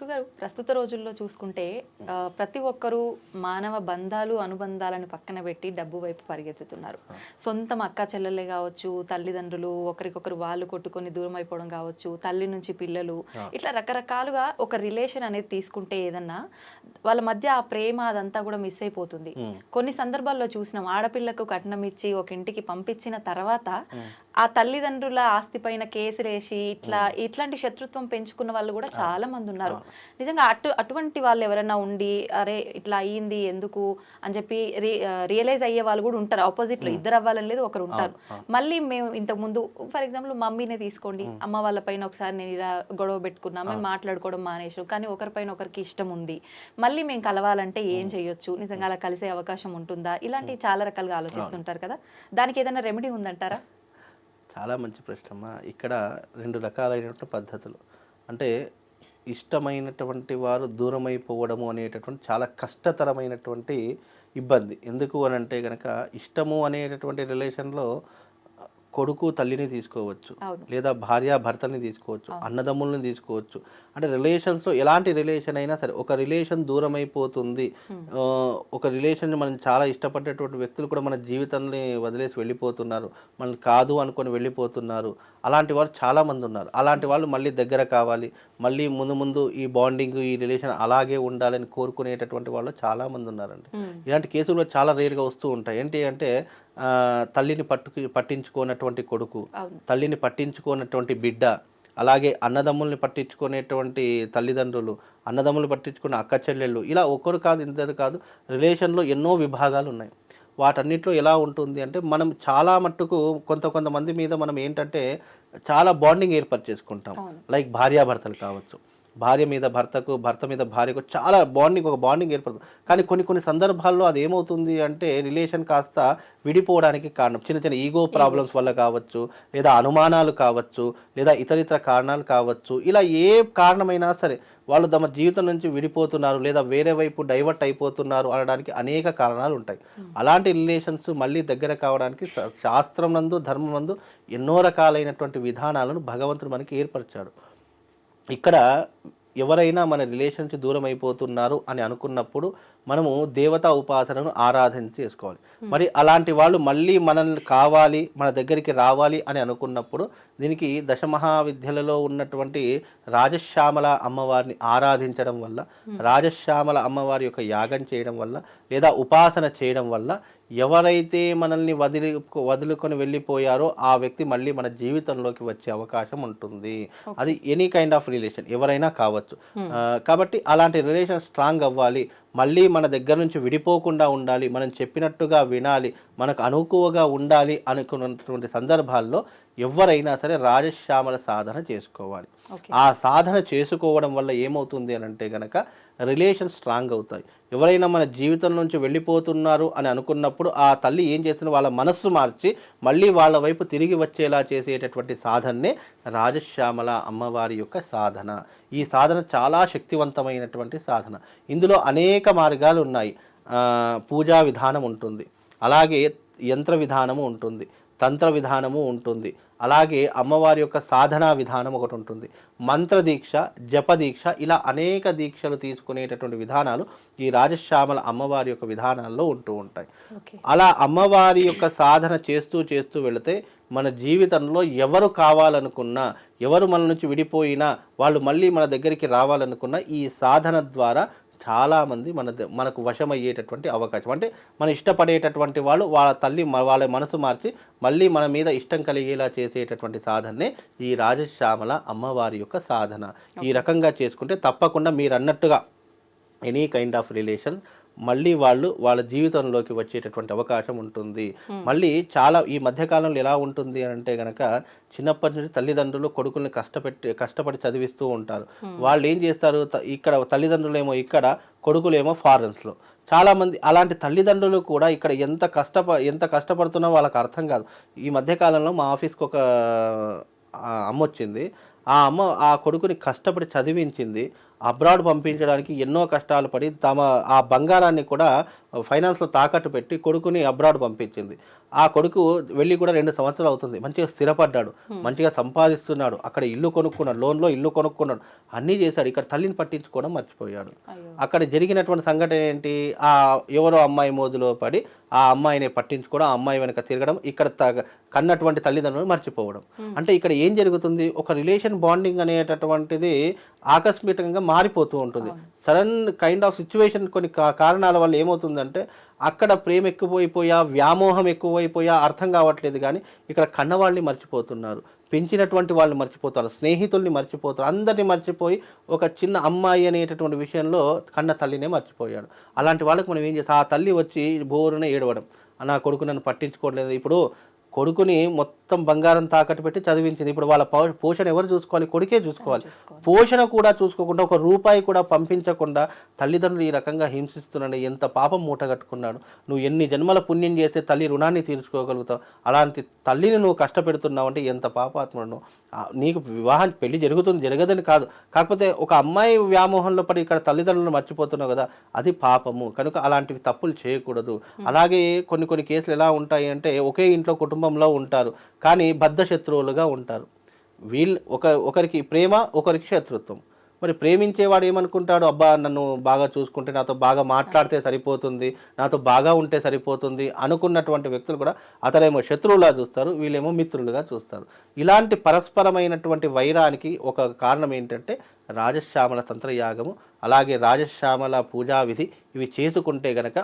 గురుగారు ప్రస్తుత రోజుల్లో చూసుకుంటే ప్రతి ఒక్కరూ మానవ బంధాలు అనుబంధాలను పక్కన పెట్టి డబ్బు వైపు పరిగెత్తుతున్నారు. సొంతం అక్క చెల్లెలే కావచ్చు తల్లిదండ్రులు ఒకరికొకరు వాళ్ళు కొట్టుకొని దూరం అయిపోవడం కావచ్చు తల్లి నుంచి పిల్లలు ఇట్లా రకరకాలుగా ఒక రిలేషన్ అనేది తీసుకుంటే ఏదన్నా వాళ్ళ మధ్య ఆ ప్రేమ అదంతా కూడా మిస్ అయిపోతుంది. కొన్ని సందర్భాల్లో చూసినాం ఆడపిల్లకు కట్నం ఇచ్చి ఒక ఇంటికి పంపించిన తర్వాత ఆ తల్లిదండ్రుల ఆస్తి పైన కేసులేసి ఇట్లా ఇట్లాంటి శత్రుత్వం పెంచుకున్న వాళ్ళు కూడా చాలా మంది ఉన్నారు. నిజంగా అటు అటువంటి వాళ్ళు ఎవరైనా ఉండి అరే ఇట్లా అయ్యింది ఎందుకు? అని చెప్పి రియలైజ్ అయ్యే వాళ్ళు కూడా ఉంటారు. ఆపోజిట్లో ఇద్దరు అవ్వాలని లేదు ఒకరు ఉంటారు. మళ్ళీ మేము ఇంతకు ముందు ఫర్ ఎగ్జాంపుల్ మమ్మీనే తీసుకోండి. అమ్మ వాళ్ళ పైన ఒకసారి నేను ఇలా గొడవ పెట్టుకున్నా మేము మాట్లాడుకోవడం మానేసాం కానీ ఒకరిపైన ఒకరికి ఇష్టం ఉంది. మళ్ళీ మేము కలవాలంటే ఏం చేయొచ్చు? నిజంగా అలా కలిసే అవకాశం ఉంటుందా? ఇలాంటి చాలా రకాలుగా ఆలోచిస్తుంటారు కదా. దానికి ఏదైనా రెమెడీ ఉందంటారా? చాలా మంచి ప్రశ్నమ్మ. ఇక్కడ రెండు రకాలైనటువంటి పద్ధతులు. అంటే ఇష్టమైనటువంటి వారు దూరమైపోవడము అనేటటువంటి చాలా కష్టతరమైనటువంటి ఇబ్బంది. ఎందుకు అని అంటే కనుక ఇష్టము అనేటటువంటి రిలేషన్లో కొడుకు తల్లిని తీసుకోవచ్చు. లేదా భార్య భర్తని తీసుకోవచ్చు అన్నదమ్ముల్ని తీసుకోవచ్చు. అంటే రిలేషన్స్లో ఎలాంటి రిలేషన్ అయినా సరే ఒక రిలేషన్ దూరం అయిపోతుంది ఒక రిలేషన్ మనం చాలా ఇష్టపడేటువంటి వ్యక్తులు కూడా మన జీవితాన్ని వదిలేసి వెళ్ళిపోతున్నారు. మనం కాదు అనుకొని వెళ్ళిపోతున్నారు. అలాంటి వారు చాలా మంది ఉన్నారు. అలాంటి వాళ్ళు మళ్ళీ దగ్గర కావాలి. మళ్ళీ ముందు ముందు ఈ బాండింగ్ ఈ రిలేషన్ అలాగే ఉండాలని కోరుకునేటటువంటి వాళ్ళు చాలా మంది ఉన్నారండి ఇలాంటి కేసులు చాలా రేర్గా వస్తూ ఉంటాయి. ఏంటి అంటే తల్లిని పట్టుకు పట్టించుకోనటువంటి కొడుకు. తల్లిని పట్టించుకోనటువంటి బిడ్డ అలాగే అన్నదమ్ముల్ని పట్టించుకునేటువంటి తల్లిదండ్రులు అన్నదమ్ములు పట్టించుకున్న అక్క చెల్లెళ్ళు ఇలా ఒకరు కాదు ఇద్దరు కాదు రిలేషన్లో ఎన్నో విభాగాలు ఉన్నాయి వాటన్నిటిలో ఎలా ఉంటుంది అంటే మనం చాలా మట్టుకు కొంత కొంతమంది మీద మనం ఏంటంటే చాలా బాండింగ్ ఏర్పాటు చేసుకుంటాం లైక్ భార్యాభర్తలు కావచ్చు. భార్య మీద భర్తకు భర్త మీద భార్యకు చాలా బాండింగ్ ఒక బాండింగ్ ఏర్పడుతుంది. కానీ కొన్ని కొన్ని సందర్భాల్లో అది ఏమవుతుంది అంటే రిలేషన్ కాస్త విడిపోవడానికి కారణం. చిన్న చిన్న ఈగో ప్రాబ్లమ్స్ వల్ల కావచ్చు లేదా అనుమానాలు కావచ్చు లేదా ఇతర ఇతర కారణాలు కావచ్చు. ఇలా ఏ కారణమైనా సరే వాళ్ళు తమ జీవితం నుంచి విడిపోతున్నారు లేదా వేరే వైపు డైవర్ట్ అయిపోతున్నారు అనడానికి అనేక కారణాలు ఉంటాయి. అలాంటి రిలేషన్స్ మళ్ళీ దగ్గర కావడానికి శాస్త్రం నందు ధర్మం నందు ఎన్నో రకాలైనటువంటి విధానాలను భగవంతుడు మనకి ఏర్పరిచాడు. ఇక్కడ ఎవరైనా మన రిలేషన్ నుంచి దూరం అయిపోతున్నారు అని అనుకున్నప్పుడు మనము దేవతా ఉపాసనను ఆరాధన చేసుకోవాలి. మరి అలాంటి వాళ్ళు మళ్ళీ మనల్ని కావాలి మన దగ్గరికి రావాలి అని అనుకున్నప్పుడు దీనికి దశమహావిద్యలలో ఉన్నటువంటి రాజశ్యామల అమ్మవారిని ఆరాధించడం వల్ల రాజశ్యామల అమ్మవారి యొక్క యాగం చేయడం వల్ల లేదా ఉపాసన చేయడం వల్ల ఎవరైతే మనల్ని వదిలి వదులుకొని వెళ్ళిపోయారో ఆ వ్యక్తి మళ్ళీ మన జీవితంలోకి వచ్చే అవకాశం ఉంటుంది. అది ఎనీ కైండ్ ఆఫ్ రిలేషన్ ఎవరైనా కావచ్చు. ఆ, కాబట్టి అలాంటి రిలేషన్ స్ట్రాంగ్ అవ్వాలి. మళ్ళీ మన దగ్గర నుంచి విడిపోకుండా ఉండాలి మనం చెప్పినట్టుగా వినాలి మనకు అనుకువగా ఉండాలి అనుకున్నటువంటి సందర్భాల్లో ఎవరైనా సరే రాజశ్యామల సాధన చేసుకోవాలి. ఆ సాధన చేసుకోవడం వల్ల ఏమవుతుంది అని అంటే గనక రిలేషన్ స్ట్రాంగ్ అవుతాయి. ఎవరైనా మన జీవితం నుంచి వెళ్ళిపోతున్నారు అని అనుకున్నప్పుడు ఆ తల్లి ఏం చేస్తుంది వాళ్ళ మనస్సు మార్చి మళ్ళీ వాళ్ళ వైపు తిరిగి వచ్చేలా చేసేటటువంటి సాధనే రాజశ్యామల అమ్మవారి యొక్క సాధన. ఈ సాధన చాలా శక్తివంతమైనటువంటి సాధన. ఇందులో అనేక మార్గాలు ఉన్నాయి. పూజా విధానం ఉంటుంది. అలాగే యంత్ర విధానము ఉంటుంది. తంత్ర విధానము ఉంటుంది. అలాగే అమ్మవారి యొక్క సాధనా విధానం ఒకటి ఉంటుంది. మంత్ర దీక్ష జప దీక్ష ఇలా అనేక దీక్షలు తీసుకునేటటువంటి విధానాలు ఈ రాజశ్యామల అమ్మవారి యొక్క విధానాల్లో ఉంటూ ఉంటాయి. అలా అమ్మవారి యొక్క సాధన చేస్తూ చేస్తూ వెళితే మన జీవితంలో ఎవరు కావాలనుకున్నా ఎవరు మన నుంచి విడిపోయినా వాళ్ళు మళ్ళీ మన దగ్గరికి రావాలనుకున్నా ఈ సాధన ద్వారా చాలామంది మన మనకు వశమయ్యేటటువంటి అవకాశం. అంటే మనం ఇష్టపడేటటువంటి వాళ్ళు వాళ్ళ తల్లి వాళ్ళ మనసు మార్చి మళ్ళీ మన మీద ఇష్టం కలిగేలా చేసేటటువంటి సాధనే ఈ రాజశ్యామల అమ్మవారి యొక్క సాధన. ఈ రకంగా చేసుకుంటే తప్పకుండా మీరు అన్నట్టుగా ఎనీ కైండ్ ఆఫ్ రిలేషన్ మళ్ళీ వాళ్ళు వాళ్ళ జీవితంలోకి వచ్చేటటువంటి అవకాశం ఉంటుంది. మళ్ళీ చాలా ఈ మధ్యకాలంలో ఎలా ఉంటుంది అని అంటే గనక చిన్నప్పటి నుంచి తల్లిదండ్రులు కొడుకుల్ని కష్టపెట్టి కష్టపడి చదివిస్తూ ఉంటారు. వాళ్ళు ఏం చేస్తారు? ఇక్కడ తల్లిదండ్రులేమో ఇక్కడ కొడుకులేమో ఫారెన్స్లో. చాలామంది అలాంటి తల్లిదండ్రులు కూడా ఇక్కడ ఎంత కష్టప ఎంత కష్టపడుతున్నా వాళ్ళకి అర్థం కాదు. ఈ మధ్యకాలంలో మా ఆఫీస్కి ఒక అమ్మ వచ్చింది ఆ అమ్మ ఆ కొడుకుని కష్టపడి చదివించింది. అబ్రాడ్ పంపించడానికి ఎన్నో కష్టాలు పడి తమ ఆ బంగారాన్ని కూడా ఫైనాన్స్లో తాకట్టు పెట్టి కొడుకుని అబ్రాడ్ పంపించింది. ఆ కొడుకు వెళ్ళి కూడా రెండు సంవత్సరాలు అవుతుంది. మంచిగా స్థిరపడ్డాడు. మంచిగా సంపాదిస్తున్నాడు. అక్కడ ఇల్లు కొనుక్కున్నాడు. లోన్లో ఇల్లు కొనుక్కున్నాడు. అన్నీ చేశాడు. ఇక్కడ తల్లిని పట్టించుకోవడం మర్చిపోయాడు. అక్కడ జరిగినటువంటి సంఘటన ఏంటి? ఆ ఎవరో అమ్మాయి మోజులో పడి ఆ అమ్మాయిని పట్టించుకోవడం ఆ అమ్మాయి వెనక తిరగడం ఇక్కడ కన్నటువంటి తల్లిదండ్రులు మర్చిపోవడం. అంటే ఇక్కడ ఏం జరుగుతుంది? ఒక రిలేషన్ బాండింగ్ అనేటటువంటిది ఆకస్మికంగా మారిపోతూ ఉంటుంది. సడన్ కైండ్ ఆఫ్ సిచ్యువేషన్ కొన్ని కారణాల వల్ల ఏమవుతుందంటే అక్కడ ప్రేమ ఎక్కువైపోయా వ్యామోహం ఎక్కువైపోయా అర్థం కావట్లేదు కానీ ఇక్కడ కన్నవాళ్ళని మర్చిపోతున్నారు. పెంచినటువంటి వాళ్ళు మర్చిపోతారు. స్నేహితుల్ని మర్చిపోతారు. అందరినీ మర్చిపోయి ఒక చిన్న అమ్మాయి అనేటటువంటి విషయంలో కన్న తల్లినే మర్చిపోయాడు. అలాంటి వాళ్ళకి మనం ఏం చేస్తాం? ఆ తల్లి వచ్చి బోరున ఏడవడం. నా కొడుకు నన్ను పట్టించుకోవట్లేదు. ఇప్పుడు కొడుకుని మొత్తం బంగారం తాకట్టు పెట్టి చదివించింది. ఇప్పుడు వాళ్ళ పోషణ ఎవరు చూసుకోవాలి? కొడుకే చూసుకోవాలి. పోషణ కూడా చూసుకోకుండా ఒక రూపాయి కూడా పంపించకుండా తల్లిదండ్రులు ఈ రకంగా హింసిస్తున్నాడు ఎంత పాపం మూట కట్టుకున్నాడు. నువ్వు ఎన్ని జన్మల పుణ్యం చేస్తే తల్లి రుణాన్ని తీర్చుకోగలుగుతావు? అలాంటి తల్లిని నువ్వు కష్టపెడుతున్నావు అంటే ఎంత. ఆ, నీకు వివాహం పెళ్ళి జరుగుతుంది జరగదని కాదు. కాకపోతే ఒక అమ్మాయి వ్యామోహంలో పడి ఇక్కడ తల్లిదండ్రులను మర్చిపోతున్నావు కదా అది పాపము. కనుక అలాంటివి తప్పులు చేయకూడదు. అలాగే కొన్ని కొన్ని కేసులు ఎలా ఉంటాయి అంటే ఒకే ఇంట్లో కుటుంబంలో ఉంటారు. కానీ బద్ధ శత్రువులుగా ఉంటారు. వీళ్ళు ఒక ఒకరికి ప్రేమ ఒకరికి శత్రుత్వం. మరి ప్రేమించేవాడు ఏమనుకుంటాడు? అబ్బా నన్ను బాగా చూసుకుంటే నాతో బాగా మాట్లాడితే సరిపోతుంది నాతో బాగా ఉంటే సరిపోతుంది అనుకున్నటువంటి వ్యక్తులు కూడా అతడేమో శత్రువులా చూస్తారు వీళ్ళేమో మిత్రులుగా చూస్తారు. ఇలాంటి పరస్పరమైనటువంటి వైరానికి ఒక కారణం ఏంటంటే రాజశ్యామల తంత్రయాగము. అలాగే రాజశ్యామల పూజా విధి ఇవి చేసుకుంటే గనక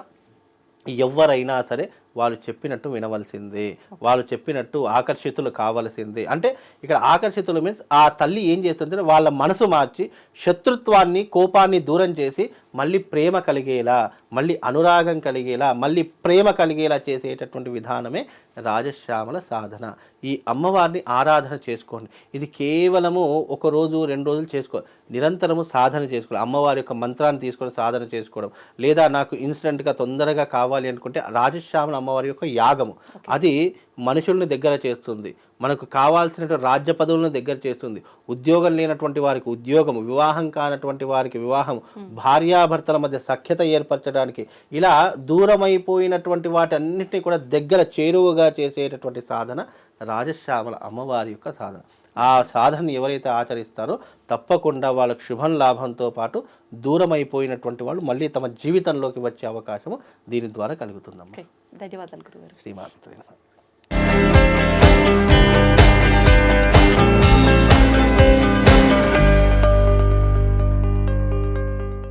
ఎవరైనా సరే వాళ్ళు చెప్పినట్టు వినవలసిందే. వాళ్ళు చెప్పినట్టు ఆకర్షితులు కావలసిందే. అంటే ఇక్కడ ఆకర్షితులు మీన్స్ ఆ తల్లి ఏం చేస్తుందంటే వాళ్ళ మనసు మార్చి శత్రుత్వాన్ని కోపాన్ని దూరం చేసి మళ్ళీ ప్రేమ కలిగేలా మళ్ళీ అనురాగం కలిగేలా మళ్ళీ ప్రేమ కలిగేలా చేసేటటువంటి విధానమే రాజశ్యామల సాధన. ఈ అమ్మవారిని ఆరాధన చేసుకోండి. ఇది కేవలము ఒక రోజు రెండు రోజులు చేసుకో నిరంతరము సాధన చేసుకోవాలి. అమ్మవారి యొక్క మంత్రాన్ని తీసుకొని సాధన చేసుకోవడం. లేదా నాకు ఇన్స్టెంట్గా తొందరగా కావాలి అనుకుంటే రాజశ్యామల అమ్మవారి యొక్క యాగము. అది మనుషుల్ని దగ్గర చేస్తుంది. మనకు కావాల్సినటువంటి రాజ్య పదవులను దగ్గర చేస్తుంది. ఉద్యోగం లేనటువంటి వారికి ఉద్యోగం వివాహం కానటువంటి వారికి వివాహం భార్యాభర్తల మధ్య సఖ్యత ఏర్పరచడానికి ఇలా దూరమైపోయినటువంటి వాటన్నిటిని కూడా దగ్గర చేరువగా చేసేటటువంటి సాధన రాజశ్యామల అమ్మవారి యొక్క సాధన. ఆ సాధనని ఎవరైతే ఆచరిస్తారో తప్పకుండా వాళ్ళకి శుభం లాభంతో పాటు దూరమైపోయినటువంటి వాళ్ళు మళ్ళీ తమ జీవితంలోకి వచ్చే అవకాశము దీని ద్వారా కలుగుతుందమ్మా. ధన్యవాదాలు నమః.